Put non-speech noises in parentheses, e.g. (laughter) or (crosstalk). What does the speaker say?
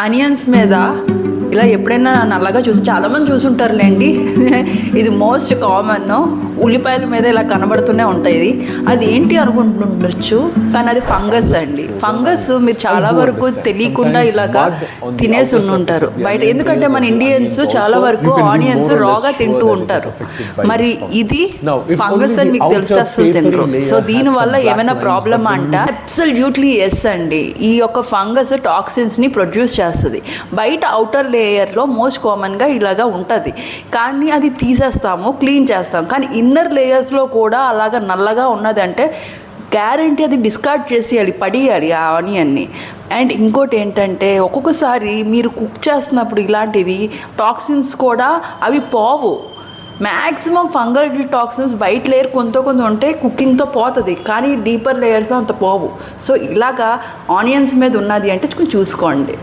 Onions మీద ఇలా ఎప్పుడైనా నల్లగా చూసి చాలామంది చూసుంటారులేండి. (laughs) ఇది మోస్ట్ కామన్ ఉల్లిపాయల మీద ఇలా కనబడుతూనే ఉంటాయి ఇది. అది ఏంటి అనుకుంటుండొచ్చు? కానీ అది ఫంగస్ అండి. ఫంగస్ మీరు చాలా వరకు తెలియకుండా ఇలాగా తినేసి ఉండుంటారు. బయట ఎందుకంటే మన ఇండియన్స్ చాలా వరకు ఆనియన్స్ రాగా తింటూ ఉంటారు. మరి ఇది ఫంగస్ అని మీకు తెలిస్తే అసలు తినరు. సో దీనివల్ల ఏమైనా ప్రాబ్లమ్ అంట అబ్సల్యూట్లీ ఎస్ అండి. ఈ యొక్క ఫంగస్ టాక్సిన్స్ని ప్రొడ్యూస్ చేస్తుంది. బయట అవుటర్ లేయర్లో మోస్ట్ కామన్గా ఇలాగా ఉంటుంది. కానీ అది తీసేస్తాము క్లీన్ చేస్తాం కానీ ఇన్నర్ లేయర్స్లో కూడా అలాగా నల్లగా ఉన్నదంటే గ్యారంటీ అది డిస్కార్డ్ చేసేయాలి పడేయాలి ఆ ఆనియన్ని అండ్ ఇంకోటి ఏంటంటే ఒక్కొక్కసారి మీరు కుక్ చేస్తున్నప్పుడు ఇలాంటివి టాక్సిన్స్ కూడా అవి పోవు. మ్యాక్సిమం ఫంగల్ టాక్సిన్స్ బయట లేయర్ కొంత కొంత ఉంటే కుకింగ్తో పోతుంది. కానీ డీపర్ లేయర్స్ అంత పోవు. సో ఇలాగా ఆనియన్స్ మీద ఉన్నది అంటే కొంచెం చూసుకోండి.